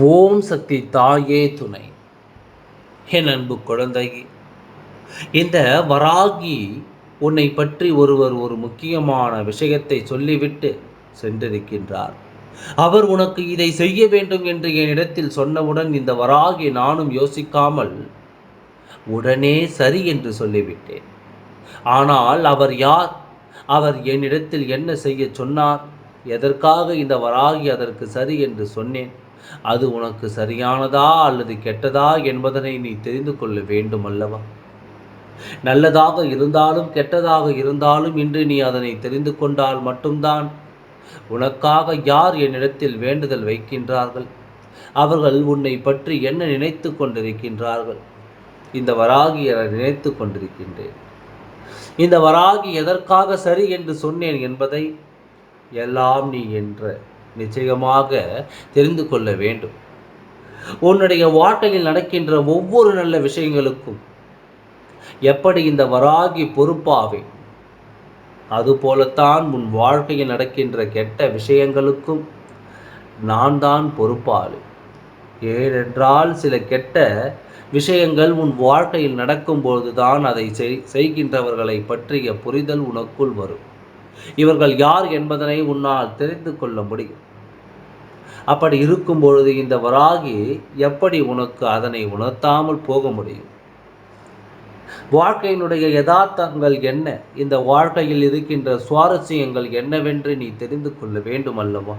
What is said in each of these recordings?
ஓம் சக்தி தாயே துணை. என் அன்பு குழந்தை இந்த வராகி உன்னை பற்றி ஒருவர் ஒரு முக்கியமான விஷயத்தை சொல்லிவிட்டு சென்றிருக்கின்றார். அவர் உனக்கு இதை செய்ய வேண்டும் என்று என்னிடத்தில் சொன்னவுடன் இந்த வராகி நானும் யோசிக்காமல் உடனே சரி என்று சொல்லிவிட்டேன். ஆனால் அவர் யார்? அவர் என்னிடத்தில் என்ன செய்ய சொன்னார்? எதற்காக இந்த வராகி அதற்கு சரி என்று சொன்னேன்? அது உனக்கு சரியானதா அல்லது கெட்டதா என்பதனை நீ தெரிந்து கொள்ள வேண்டும் அல்லவா? நல்லதாக இருந்தாலும் கெட்டதாக இருந்தாலும் இன்று நீ அதனை தெரிந்து கொண்டால் மட்டும்தான் உனக்காக யார் என்னிடத்தில் வேண்டுதல் வைக்கின்றார்கள்? அவர்கள் உன்னை பற்றி என்ன நினைத்து கொண்டிருக்கின்றார்கள்? இந்த வராகி என நினைத்து கொண்டிருக்கின்றேன். இந்த வராகி எதற்காக சரி என்று சொன்னேன் என்பதை எல்லாம் நீ என்ற நிச்சயமாக தெரிந்து கொள்ள வேண்டும். உன்னுடைய வாழ்க்கையில் நடக்கின்ற ஒவ்வொரு நல்ல விஷயங்களுக்கும் எப்படி இந்த வராகி பொறுப்பாவே? அதுபோலத்தான் உன் வாழ்க்கையில் நடக்கின்ற கெட்ட விஷயங்களுக்கும் நான் தான் பொறுப்பாளி. ஏனென்றால் சில கெட்ட விஷயங்கள் உன் வாழ்க்கையில் நடக்கும்போது தான் அதை செய்கின்றவர்களை பற்றிய புரிதல் உனக்குள் வரும். இவர்கள் யார் என்பதனை உன்னால் தெரிந்து கொள்ள முடியும். அப்படி இருக்கும் பொழுது இந்த வராகி எப்படி உனக்கு அதனை உணர்த்தாமல் போக முடியும்? வாழ்க்கையினுடைய யதார்த்தங்கள் என்ன? இந்த வாழ்க்கையில் இருக்கின்ற சுவாரஸ்யங்கள் என்னவென்று நீ தெரிந்து கொள்ள வேண்டும் அல்லவா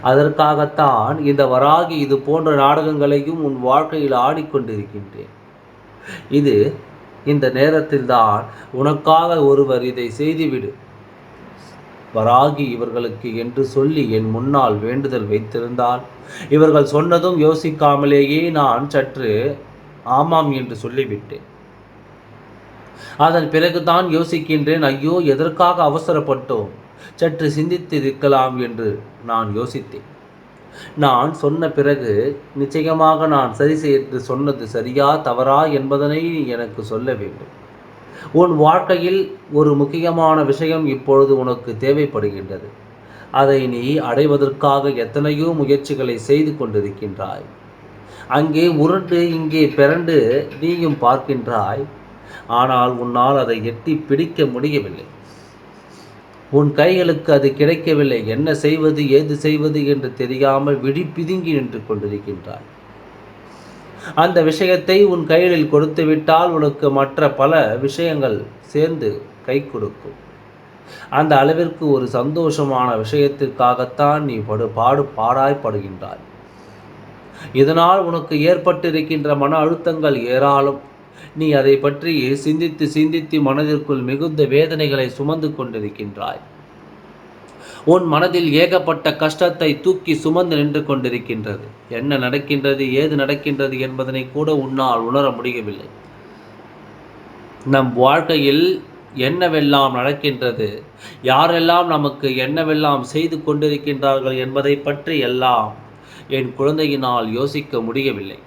அதற்காகத்தான் இந்த வராகி இது போன்ற நாடகங்களையும் உன் வாழ்க்கையில் ஆடிக்கொண்டிருக்கின்றேன். இது இந்த நேரத்தில்தான் உனக்காக ஒருவர் இதை செய்துவிடு. வராகி இவர்களுக்கு என்று சொல்லி என் முன்னால் வேண்டுதல் வைத்திருந்தால் இவர்கள் சொன்னதும் யோசிக்காமலேயே நான் சற்று ஆமாம் என்று சொல்லிவிட்டேன். அதன் பிறகுதான் யோசிக்கின்றேன் ஐயோ எதற்காக அவசரப்பட்டோம்? சற்று சிந்தித்து இருக்கலாம் என்று நான் யோசித்தேன். நான் சொன்ன பிறகு நிச்சயமாக நான் சரி செய்து சொன்னது சரியா தவறா என்பதனை எனக்கு சொல்ல வேண்டும். உன் வாழ்க்கையில் ஒரு முக்கியமான விஷயம் இப்பொழுது உனக்கு தேவைப்படுகின்றது. அதை நீ அடைவதற்காக எத்தனையோ முயற்சிகளை செய்து கொண்டிருக்கின்றாய். அங்கே உருண்டு இங்கே பிறண்டு நீயும் பார்க்கின்றாய். ஆனால் உன்னால் அதை எட்டி பிடிக்க முடியவில்லை. உன் கைகளுக்கு அது கிடைக்கவில்லை. என்ன செய்வது ஏது செய்வது என்று தெரியாமல் விழி பிதுங்கி நின்று கொண்டிருக்கின்றாய். அந்த விஷயத்தை உன் கைகளில் கொடுத்து விட்டால் உனக்கு மற்ற பல விஷயங்கள் சேர்ந்து கை கொடுக்கும். அந்த அளவிற்கு ஒரு சந்தோஷமான விஷயத்திற்காகத்தான் நீ படு பாடு பாடாய்ப்படுகின்றாய். இதனால் உனக்கு ஏற்பட்டிருக்கின்ற மன அழுத்தங்கள் ஏராளம். நீ அதை பற்றி சிந்தித்து சிந்தித்து மனதிற்குள் மிகுந்த வேதனைகளை சுமந்து கொண்டிருக்கின்றாய். உன் மனதில் ஏகப்பட்ட கஷ்டத்தை தூக்கி சுமந்து நின்று கொண்டிருக்கின்றது. என்ன நடக்கின்றது ஏது நடக்கின்றது என்பதனை கூட உன்னால் உணர முடியவில்லை. நம் வாழ்க்கையில் என்னவெல்லாம் நடக்கின்றது யாரெல்லாம் நமக்கு என்னவெல்லாம் செய்து கொண்டிருக்கின்றார்கள் என்பதை பற்றி எல்லாம் என் குழந்தையினால் யோசிக்க முடியவில்லை.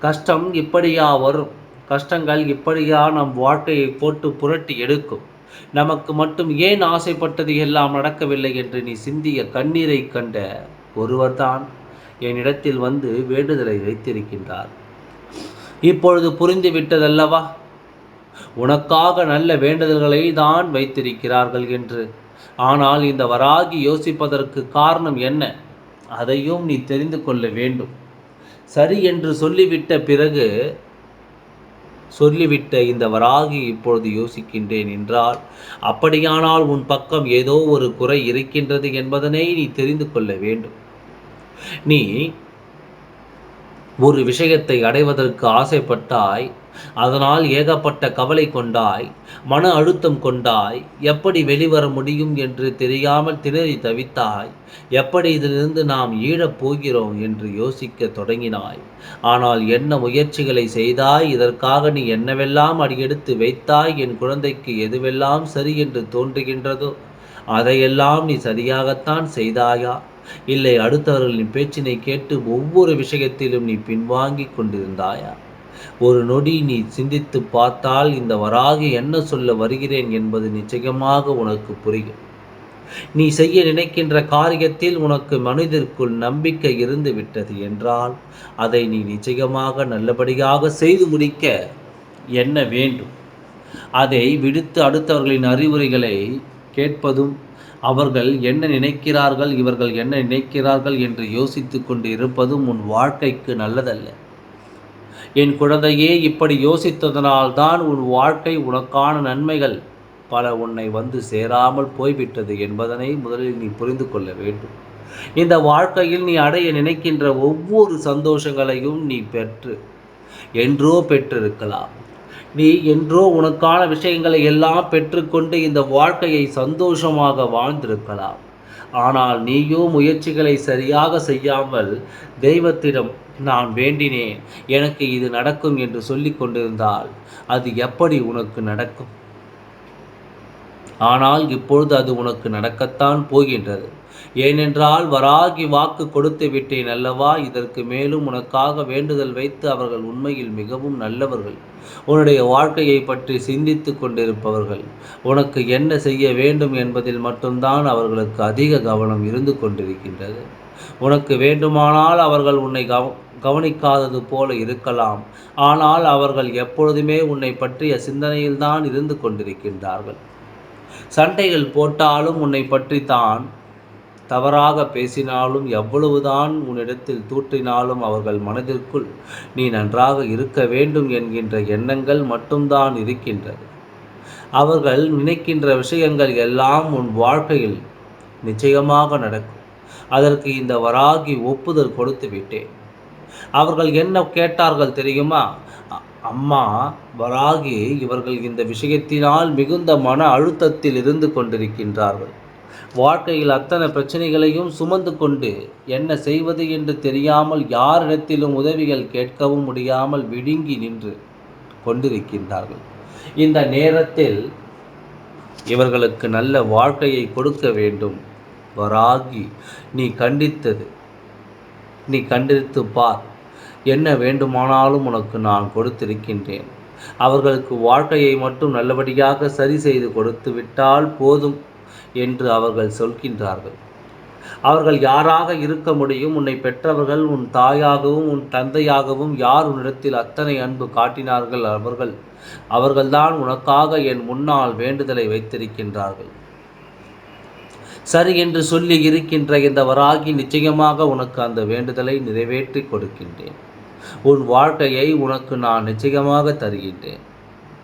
கஷ்டம் இப்படியா வரும் கஷ்டங்கள் இப்படியா நம் வாழ்க்கையை போட்டு புரட்டி எடுக்கும். நமக்கு மட்டும் ஏன் ஆசைப்பட்டது எல்லாம் நடக்கவில்லை என்று நீ சிந்திய கண்ணீரை கண்ட ஒருவர்தான் என்னிடத்தில் வந்து வேண்டுதலை வைத்திருக்கின்றார். இப்பொழுது புரிந்து விட்டதல்லவா உனக்காக நல்ல வேண்டுதல்களை தான் வைத்திருக்கிறார்கள் என்று. ஆனால் இந்த வராகி யோசிப்பதற்கு காரணம் என்ன? அதையும் நீ தெரிந்து கொள்ள வேண்டும். சரி என்று சொல்லிவிட்ட பிறகு சொல்லிவிட்ட இந்த வராகி இப்பொழுது யோசிக்கின்றேன் என்றால் அப்படியானால் உன் பக்கம் ஏதோ ஒரு குறை இருக்கின்றது என்பதனை நீ தெரிந்து கொள்ள வேண்டும். நீ ஒரு விஷயத்தை அடைவதற்கு ஆசைப்பட்டாய் அதனால் ஏகப்பட்ட கவலை கொண்டாய் மன அழுத்தம் கொண்டாய் எப்படி வெளிவர முடியும் என்று தெரியாமல் திணறி தவித்தாய் எப்படி இதிலிருந்து நாம் ஈழப் போகிறோம் என்று யோசிக்க தொடங்கினாய். ஆனால் என்ன முயற்சிகளை செய்தாய் இதற்காக நீ என்னவெல்லாம் அடியெடுத்து வைத்தாய் என் குழந்தைக்கு எதுவெல்லாம் சரி என்று தோன்றுகின்றதோ அதையெல்லாம் நீ சரியாகத்தான் செய்தாயா? இல்லை அடுத்தவர்களின் பேச்சினை கேட்டு ஒவ்வொரு விஷயத்திலும் நீ பின்வாங்கி கொண்டிருந்தாயா? ஒரு நொடி நீ சிந்தித்து பார்த்தால் இந்த வராகி என்ன சொல்ல வருகிறேன் என்பது நிச்சயமாக உனக்கு புரியும். நீ செய்ய நினைக்கின்ற காரியத்தில் உனக்கு மனிதருக்குள் நம்பிக்கை இருந்து விட்டது என்றால் அதை நீ நிச்சயமாக நல்லபடியாக செய்து முடிக்க என்ன வேண்டும்? அதை விடுத்து அடுத்தவர்களின் அறிவுரைகளை கேட்பதும் அவர்கள் என்ன நினைக்கிறார்கள் இவர்கள் என்ன நினைக்கிறார்கள் என்று யோசித்து கொண்டு இருப்பதும் உன் வாழ்க்கைக்கு நல்லதல்ல. என் குழந்தையே இப்படி யோசித்ததனால்தான் உன் வாழ்க்கை உனக்கான நன்மைகள். பல உன்னை வந்து சேராமல் போய்விட்டது என்பதனை முதலில் நீ புரிந்து கொள்ள வேண்டும். இந்த வாழ்க்கையில் நீ அடைய நினைக்கின்ற ஒவ்வொரு சந்தோஷங்களையும் நீ பெற்று என்றோ பெற்றிருக்கலாம். நீ என்றோ உனக்கான விஷயங்களை எல்லாம் பெற்றுக்கொண்டு இந்த வாழ்க்கையை சந்தோஷமாக வாழ்ந்திருக்கலாம். ஆனால் நீயோ முயற்சிகளை சரியாக செய்யாமல் தெய்வத்திடம் நான் வேண்டினேன். எனக்கு இது நடக்கும் என்று சொல்லி கொண்டிருந்தால் அது எப்படி உனக்கு நடக்கும்? ஆனால் இப்பொழுது அது உனக்கு நடக்கத்தான் போகின்றது. ஏனென்றால் வராகி வாக்கு கொடுத்து விட்டேன் அல்லவா? இதற்கு மேலும் உனக்காக வேண்டுதல் வைத்து அவர்கள் உண்மையில் மிகவும் நல்லவர்கள். உன்னுடைய வாழ்க்கையை பற்றி சிந்தித்து கொண்டிருப்பவர்கள். உனக்கு என்ன செய்ய வேண்டும் என்பதில் மட்டும்தான் அவர்களுக்கு அதிக கவனம் இருந்து கொண்டிருக்கின்றது. உனக்கு வேண்டுமானால் அவர்கள் உன்னை கவ கவனிக்காதது போல இருக்கலாம். ஆனால் அவர்கள் எப்பொழுதுமே உன்னை பற்றிய சிந்தனையில்தான் இருந்து கொண்டிருக்கின்றார்கள். சண்டைகள் போட்டாலும் உன்னை பற்றி தான் தவறாக பேசினாலும் எவ்வளவுதான் உன்னிடத்தில் தூற்றினாலும் அவர்கள் மனதிற்குள் நீ நன்றாக இருக்க வேண்டும் என்கின்ற எண்ணங்கள் மட்டும்தான் இருக்கின்றது. அவர்கள் நினைக்கின்ற விஷயங்கள் எல்லாம் உன் வாழ்க்கையில் நிச்சயமாக நடக்கும். அதற்கு இந்த வராகி ஒப்புதல் கொடுத்து விட்டேன். அவர்கள் என்ன கேட்டார்கள் தெரியுமா? அம்மா வராகி இவர்கள் இந்த விஷயத்தினால் மிகுந்த மன அழுத்தத்தில் இருந்து கொண்டிருக்கின்றார்கள். வாழ்க்கையில் அத்தனை பிரச்சனைகளையும் சுமந்து கொண்டு என்ன செய்வது என்று தெரியாமல் யாரிடத்திலும் உதவிகள் கேட்கவும் முடியாமல் விடுங்கி நின்று கொண்டிருக்கின்றார்கள். இந்த நேரத்தில் இவர்களுக்கு நல்ல வாழ்க்கையை கொடுக்க வேண்டும். வராகி நீ கண்டித்தது நீ கண்டித்து பார். என்ன வேண்டுமானாலும் உனக்கு நான் கொடுத்திருக்கின்றேன். அவர்களுக்கு வாழ்க்கையை மட்டும் நல்லபடியாக சரி செய்து கொடுத்து விட்டால் போதும் என்று அவர்கள் சொல்கின்றார்கள். அவர்கள் யாராக இருக்க முடியும்? உன்னை பெற்றவர்கள் உன் தாயாகவும் உன் தந்தையாகவும் யார் உன்னிடத்தில் அத்தனை அன்பு காட்டினார்கள்? அவர்கள் அவர்கள்தான் உனக்காக என் முன்னால் வேண்டுதலை வைத்திருக்கின்றார்கள். சரி என்று சொல்லி இருக்கின்ற இந்த வராகி நிச்சயமாக உனக்கு அந்த வேண்டுதலை நிறைவேற்றி கொடுக்கின்றேன். உன் வாழ்க்கையை உனக்கு நான் நிச்சயமாக தருகின்றேன்.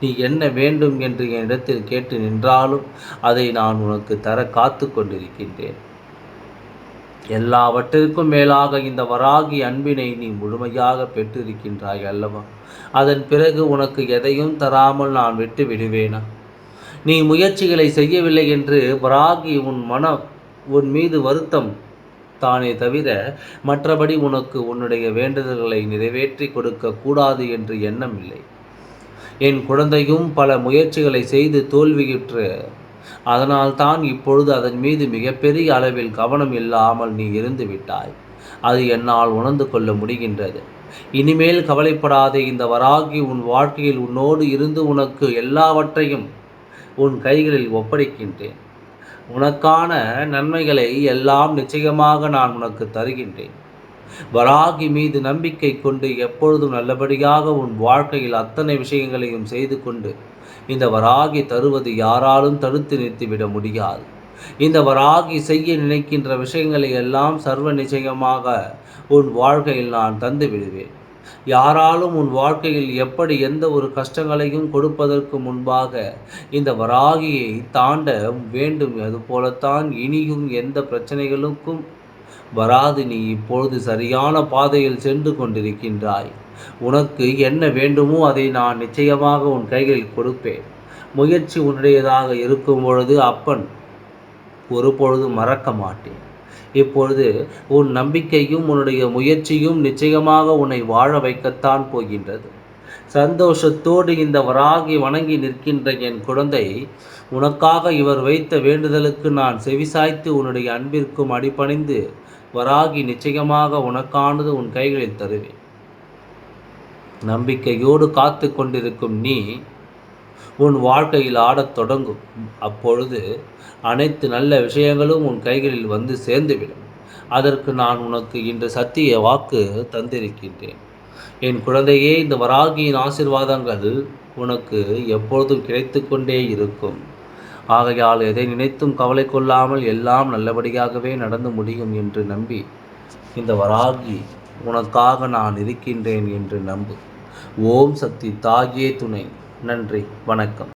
நீ என்ன வேண்டும் என்று என்னிடத்தில் கேட்டு நின்றாலும் அதை நான் உனக்கு தர காத்து கொண்டிருக்கின்றேன். எல்லாவற்றிற்கும் மேலாக இந்த வராகி அன்பினை நீ முழுமையாக பெற்றிருக்கின்றாய் அல்லவா? அதன் பிறகு உனக்கு எதையும் தராமல் நான் விட்டு விடுவேனா? நீ முயற்சிகளை செய்யவில்லை என்று வராகி உன் மன உன் மீது வருத்தம் தானே தவிர மற்றபடி உனக்கு உன்னுடைய வேண்டுதல்களை நிறைவேற்றி கொடுக்க கூடாது என்று எண்ணம் இல்லை. என் குழந்தையும் பல முயற்சிகளை செய்து தோல்வியுற்று அதனால்தான் இப்பொழுது அதன் மீது மிகப்பெரிய அளவில் கவனம் இல்லாமல் நீ இருந்து விட்டாய். அது என்னால் உணர்ந்து கொள்ள முடிகின்றது. இனிமேல் கவலைப்படாதே இந்த வராகி உன் வாழ்க்கையில் உன்னோடு இருந்து உனக்கு எல்லாவற்றையும் உன் கைகளில் ஒப்படைக்கின்றேன். உனக்கான நன்மைகளை எல்லாம் நிச்சயமாக நான் உனக்கு தருகின்றேன். வராகி மீது நம்பிக்கை கொண்டு எப்பொழுதும் நல்லபடியாக உன் வாழ்க்கையில் அத்தனை விஷயங்களையும் செய்து கொண்டு இந்த வராகி தருவது யாராலும் தடுத்து நிறுத்திவிட முடியாது. இந்த வராகி செய்ய நினைக்கின்ற விஷயங்களை எல்லாம் சர்வ நிச்சயமாக உன் வாழ்க்கையில் நான் தந்து விடுவேன். யாராலும் உன் வாழ்க்கையில் எப்படி எந்த ஒரு கஷ்டங்களையும் கொடுப்பதற்கு முன்பாக இந்த வராகியை தாண்ட வேண்டும். அதுபோலத்தான் இனியும் எந்த பிரச்சனைகளுக்கும் வராது. நீ இப்பொழுது சரியான பாதையில் சென்று கொண்டிருக்கின்றாய். உனக்கு என்ன வேண்டுமோ அதை நான் நிச்சயமாக உன் கைகளில் கொடுப்பேன். முயற்சி உன்னுடையதாக இருக்கும் பொழுது அப்பன் ஒரு பொழுது மறக்க மாட்டேன். இப்பொழுது உன் நம்பிக்கையும் உன்னுடைய முயற்சியும் நிச்சயமாக உன்னை வாழ வைக்கத்தான் போகின்றது. சந்தோஷத்தோடு இந்த வராகி வணங்கி நிற்கின்ற என் குழந்தை உனக்காக இவர் வைத்த வேண்டுதலுக்கு நான் செவிசாய்த்து உன்னுடைய அன்பிற்கும் அடிபணிந்து வராகி நிச்சயமாக உனக்கானது உன் கைகளில் தருவேன். நம்பிக்கையோடு காத்து கொண்டிருக்கும் நீ உன் வாழ்க்கையில் ஆடத் தொடங்கும். அப்பொழுது அனைத்து நல்ல விஷயங்களும் உன் கைகளில் வந்து சேர்ந்துவிடும். அதற்கு நான் உனக்கு இன்று சத்திய வாக்கு தந்திருக்கின்றேன். என் குழந்தையே இந்த வராகியின் ஆசிர்வாதங்கள் உனக்கு எப்பொழுதும் கிடைத்து கொண்டே இருக்கும். ஆகையால் எதை நினைத்தும் கவலை கொள்ளாமல் எல்லாம் நல்லபடியாகவே நடந்து முடியும் என்று நம்பி இந்த வராகி உனக்காக நான் இருக்கின்றேன் என்று நம்பு. ஓம் சக்தி தாயே துணை. நன்றி வணக்கம்.